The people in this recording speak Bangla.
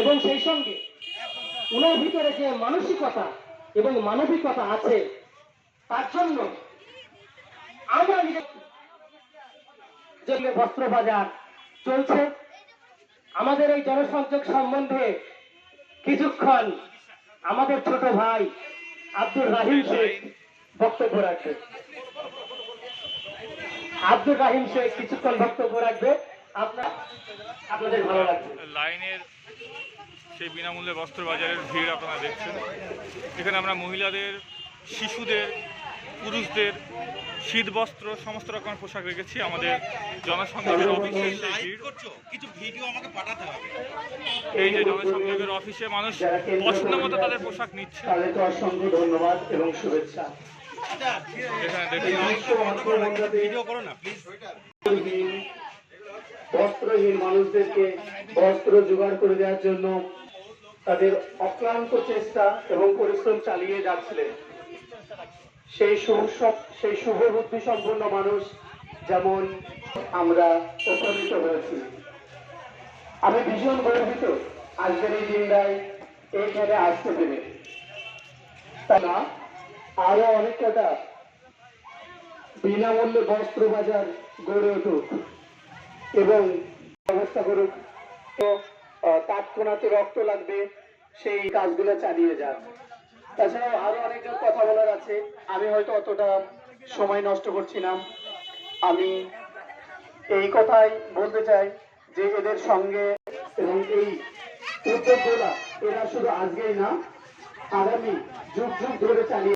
এবং সেই সঙ্গে ওনার ভিতরে যে মানসিকতা এবং মানবিকতা আছে, তার জন্য আমরা যে বস্ত্র বাজার চলছে, আমাদের এই জনসংযোগ সম্বন্ধে কিছুক্ষণ আমাদের ছোট ভাই আব্দুল রাহিম শেখ বক্তব্য রাখবে। আব্দুল রাহিম শেখ কিছুক্ষণ বক্তব্য রাখবে। আপনার আপনাদের ভালো লাগবে। লাইনের সেই বিনামূল্যে বস্ত্র বাজারের ভিড় আপনারা দেখছেন। এখানে আমরা মহিলাদের শিশুদের পুরুষদের শীত বস্ত্র সমস্ত রকমের পোশাক রেখেছি। আমাদের জনসংযোগের অফিসে কিছু ভিডিও আমাকে পাঠাতে হবে। এই যে জনসংযোগের অফিসে মানুষ পছন্দ মতো তাদের পোশাক নিচ্ছে। তাদেরকে অসংখ্য ধন্যবাদ এবং শুভেচ্ছা। আচ্ছা বস্ত্রহীন মানুষদেরকে বস্ত্র জোগাড় করে দেওয়ার জন্য তাদের অক্লান্ত চেষ্টা এবং পরিশ্রম চালিয়ে যাচ্ছিলেন। সেই শুভ সেই শুভ বুদ্ধি সম্পন্ন মানুষ যেমন আমরা উপনীত হয়েছি। আমি ভীষণ গর্বিত আজকের এই দিনটায় এইখানে আসতে পেরে। তা না? আরও অনেক কটা বিনামূল্যে বস্ত্র বাজার গড়ে উঠুক এবং ব্যবস্থা করুক। তো তাৎক্ষণাতে রক্ত লাগবে। সেই কাজগুলো চালিয়ে যান। তাছাড়াও আরও অনেকজন কথা বলার আছে। আমি হয়তো অতটা সময় নষ্ট করছি না। আমি এই কথাই বলতে চাই যে এদের সঙ্গে এবং এই উদ্যোগগুলা এরা শুধু আজকেই না, আগামী যুগ যুগ ধরে চালিয়ে